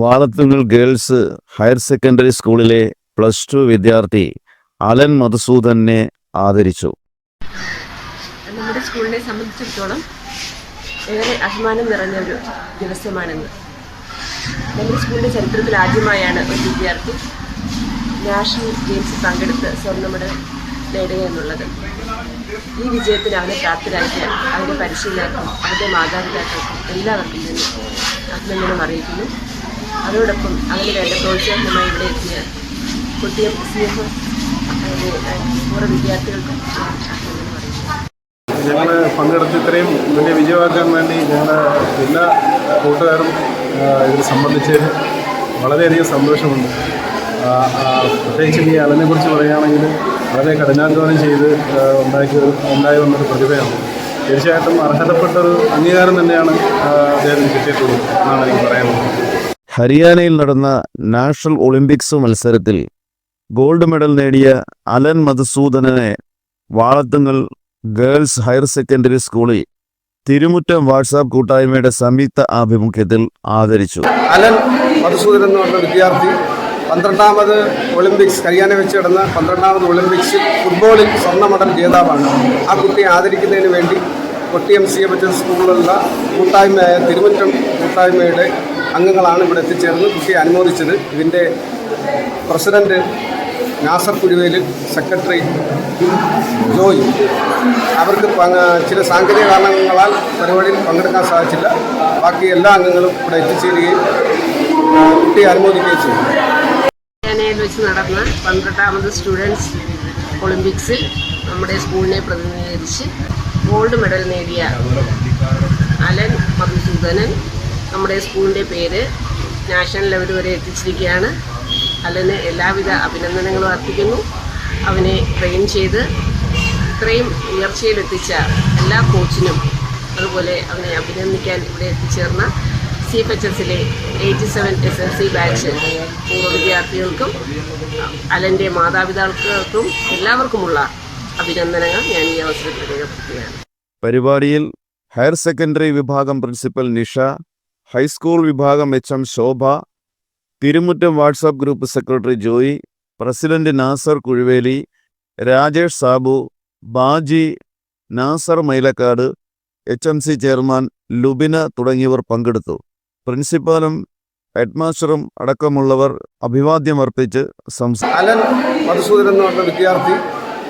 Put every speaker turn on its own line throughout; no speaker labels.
വാളത്തുങ്ങൽ girls higher secondary സ്കൂളിലെ plus two വിദ്യാർത്ഥി Allen മധുസൂദനെ ആദരിച്ചു.
നമ്മുടെ സ്കൂളിനെ സംബന്ധിച്ചിടത്തോളം ഏറെ അഭിമാനം നിറഞ്ഞ ഒരു ദിവസമാണെന്ന്. നമ്മുടെ സ്കൂളിന്റെ ചരിത്രത്തിൽ ആദ്യമായാണ് ഒരു വിദ്യാർത്ഥി നാഷണൽ ഗെയിംസിൽ പങ്കെടുത്ത് സ്വർണ മെഡൽ നേടുക എന്നുള്ളത്. ഈ വിജയത്തിന് അവനെ പ്രാപ്തരാക്കിയ അവന്റെ പരിശീലകർക്കും അവന്റെ മാതാപിതാക്കൾക്കും എല്ലാവർക്കും തന്നെ അഭിനന്ദനം അറിയിക്കുന്നു. അതോടൊപ്പം അതിന് വേണ്ട പ്രോത്സാഹനമായി ഇവിടെ എത്തിയ കുട്ടിയും സി എഫ് പൂർവ വിദ്യാർത്ഥികൾക്കും
ഞങ്ങൾ പങ്കെടുത്ത് ഇത്രയും വലിയ വിജയമാക്കാൻ വേണ്ടി ഞങ്ങളുടെ എല്ലാ കൂട്ടുകാരും ഇതിനെ ഇതിൽ സംബന്ധിച്ചതിന് വളരെയധികം സന്തോഷമുണ്ട്. പ്രത്യേകിച്ച് ഈ അലനെ കുറിച്ച് പറയുകയാണെങ്കിൽ വളരെ കഠിനാധ്വാനം ചെയ്ത് ഉണ്ടാക്കി ഉണ്ടായി വന്നൊരു പ്രതിഭയാണ്. തീർച്ചയായിട്ടും അർഹതപ്പെട്ടൊരു അംഗീകാരം തന്നെയാണ് അദ്ദേഹത്തിന് കിട്ടിയിട്ടുള്ളത് എന്നാണ് എനിക്ക് പറയാനുള്ളത്.
ഹരിയാനയിൽ നടന്ന നാഷണൽ ഒളിമ്പിക്സ് മത്സരത്തിൽ ഗോൾഡ് മെഡൽ നേടിയ അലൻ മധുസൂദനനെ വാളത്തുങ്ങൽ ഗേൾസ് ഹയർ സെക്കൻഡറി സ്കൂളിൽ തിരുമുറ്റം വാട്സാപ്പ് കൂട്ടായ്മയുടെ സംയുക്ത ആഭിമുഖ്യത്തിൽ ആദരിച്ചു.
അലൻ മധുസൂദനൻ എന്ന് പറഞ്ഞ വിദ്യാർത്ഥി പന്ത്രണ്ടാമത് ഒളിമ്പിക്സ് ഹരിയാന വെച്ച് നടന്ന പന്ത്രണ്ടാമത് ഒളിമ്പിക്സ് ഫുട്ബോളിൽ സ്വർണ മെഡൽ ജേതാവാണ്. ആ കുട്ടിയെ ആദരിക്കുന്നതിന് വേണ്ടി കൊട്ടിയം സി എം എച്ച് സ്കൂളിലുള്ള കൂട്ടായ്മയായ തിരുമുറ്റം കൂട്ടായ്മയുടെ അംഗങ്ങളാണ് ഇവിടെ എത്തിച്ചേർന്ന് കുട്ടിയെ അനുമോദിച്ചത് ഇതിന്റെ പ്രസിഡന്റ് നാസർ കുരുവേലിൽ സെക്രട്ടറി ജോയ്. അവർക്ക് ചില സാങ്കേതിക കാരണങ്ങളാൽ പരിപാടിയിൽ പങ്കെടുക്കാൻ സാധിച്ചില്ല. ബാക്കി എല്ലാ അംഗങ്ങളും ഇവിടെ എത്തിച്ചേരുകയും കുട്ടിയെ അനുമോദിക്കുകയും ചെയ്തു.
വെച്ച് നടന്ന പന്ത്രണ്ടാമത് സ്റ്റുഡൻസ് ഒളിമ്പിക്സിൽ നമ്മുടെ സ്കൂളിനെ പ്രതിനിധീകരിച്ച് ഗോൾഡ് മെഡൽ നേടിയ അലൻ മധുസൂദനൻ നമ്മുടെ സ്കൂളിന്റെ പേര് നാഷണൽ ലെവൽ വരെ എത്തിച്ചിരിക്കുകയാണ്. അലന് എല്ലാവിധ അഭിനന്ദനങ്ങളും അർപ്പിക്കുന്നു. അവനെ ട്രെയിൻ ചെയ്ത് ഇത്രയും ഉയർച്ചയിലെത്തിച്ച എല്ലാ കോച്ചിനും അതുപോലെ അവനെ അഭിനന്ദിക്കാൻ ഇവിടെ എത്തിച്ചേർന്ന സി എഫ് എച്ച് എസിലെ eighty seven S L C batch പൂർവ വിദ്യാർത്ഥികൾക്കും അലന്റെ മാതാപിതാക്കൾക്കും എല്ലാവർക്കുമുള്ള അഭിനന്ദനങ്ങൾ ഞാൻ ഈ അവസരത്തിൽ രേഖപ്പെടുത്തുകയാണ്.
പരിപാടിയിൽ ഹയർ സെക്കൻഡറി വിഭാഗം പ്രിൻസിപ്പൽ നിഷ ഹൈസ്കൂൾ വിഭാഗം H M Shobha Thirumuttam WhatsApp group secretary Joy president Nasar Kuzhuveli Rajesh Sabu Baji Nasar Mylakkad H M C chairman Lubina തുടങ്ങിയവർ പങ്കെടുത്തു. പ്രിൻസിപ്പാലും ഹെഡ്മാസ്റ്ററും അടക്കമുള്ളവർ അഭിവാദ്യമർപ്പിച്ച് സംസാരിച്ചു
അലൻ വിദ്യാർത്ഥി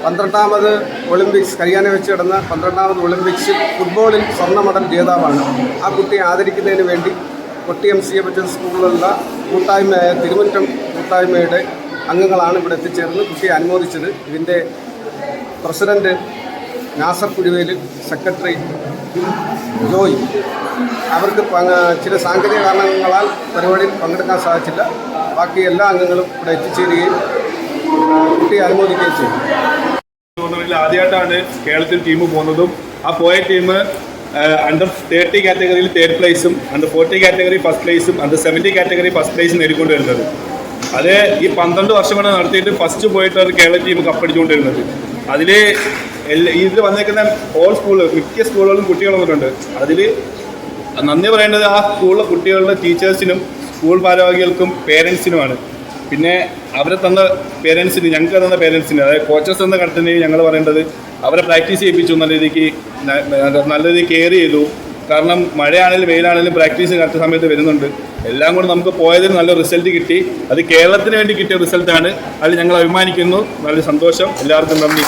പന്ത്രണ്ടാമത് ഒളിമ്പിക്സ് ഹരിയാന വെച്ച് കിടന്ന പന്ത്രണ്ടാമത് ഒളിമ്പിക്സ് ഫുട്ബോളിൽ സ്വർണ മെഡൽ ജേതാവാണ്. ആ കുട്ടിയെ ആദരിക്കുന്നതിന് വേണ്ടി കൊട്ടിയം സി എ എച്ച് സ്കൂളിലുള്ള കൂട്ടായ്മയായ തിരുമുറ്റം കൂട്ടായ്മയുടെ അംഗങ്ങളാണ് ഇവിടെ എത്തിച്ചേർന്ന് കുട്ടിയെ അനുമോദിച്ചത്. ഇതിന്റെ പ്രസിഡന്റ് നാസർ കുരുവേലിൽ സെക്രട്ടറി ജോയ്. അവർക്ക് ചില സാങ്കേതിക കാരണങ്ങളാൽ പരിപാടിയിൽ പങ്കെടുക്കാൻ സാധിച്ചില്ല. ബാക്കി എല്ലാ അംഗങ്ങളും ഇവിടെ എത്തിച്ചേരുകയും ആ, കുട്ടിയെ അനുമോദിക്കുകയും ചെയ്യും
ടൂർണമെന്റിൽ ആദ്യമായിട്ടാണ് കേരളത്തിൽ ടീം പോകുന്നതും ആ പോയ ടീം അണ്ടർ തേർട്ടി കാറ്റഗറിയിൽ തേർഡ് പ്ലേസും അണ്ടർ ഫോർട്ടി കാറ്റഗറി ഫസ്റ്റ് പ്ലേസും അണ്ടർ സെവന്റി കാറ്റഗറി ഫസ്റ്റ് പ്ലേസും നേടിക്കൊണ്ട് വരുന്നത്. അത് ഈ പന്ത്രണ്ട് വർഷം കൊണ്ട് നടത്തിയിട്ട് ഫസ്റ്റ് പോയിട്ടാണ് കേരള ടീം കപ്പടിച്ചുകൊണ്ടിരുന്നത്. അതിൽ ഇതിൽ വന്നേക്കുന്ന ഓൾ സ്കൂളുകൾ മിക്ക സ്കൂളുകളും കുട്ടികൾ വന്നിട്ടുണ്ട്. അതിൽ നന്ദി പറയേണ്ടത് ആ സ്കൂളിലെ കുട്ടികളുടെ ടീച്ചേഴ്സിനും സ്കൂൾ ഭാരവാഹികൾക്കും പേരൻസിനുമാണ് പിന്നെ അവരെ തന്ന പേരൻസിന് ഞങ്ങൾക്ക് തന്ന പേരൻസിന് അതായത് കോച്ചസ് എന്ന ഘട്ടനയിൽ ഞങ്ങൾ പറയേണ്ടത് അവരെ പ്രാക്ടീസ് ചെയ്യിപ്പിച്ചു നല്ല രീതിക്ക് നല്ല രീതിയിൽ കെയർ ചെയ്തു. കാരണം മഴയാണെങ്കിലും വെയിലാണെങ്കിലും പ്രാക്ടീസ് കറക്റ്റ് സമയത്ത് വരുന്നുണ്ട്. എല്ലാം കൂടി നമുക്ക് പോയതിൽ നല്ല റിസൾട്ട് കിട്ടി. അത് കേരളത്തിന് വേണ്ടി കിട്ടിയ റിസൾട്ടാണ് അതിൽ ഞങ്ങൾ അഭിമാനിക്കുന്നു. നല്ല സന്തോഷം. എല്ലാവർക്കും നന്ദി.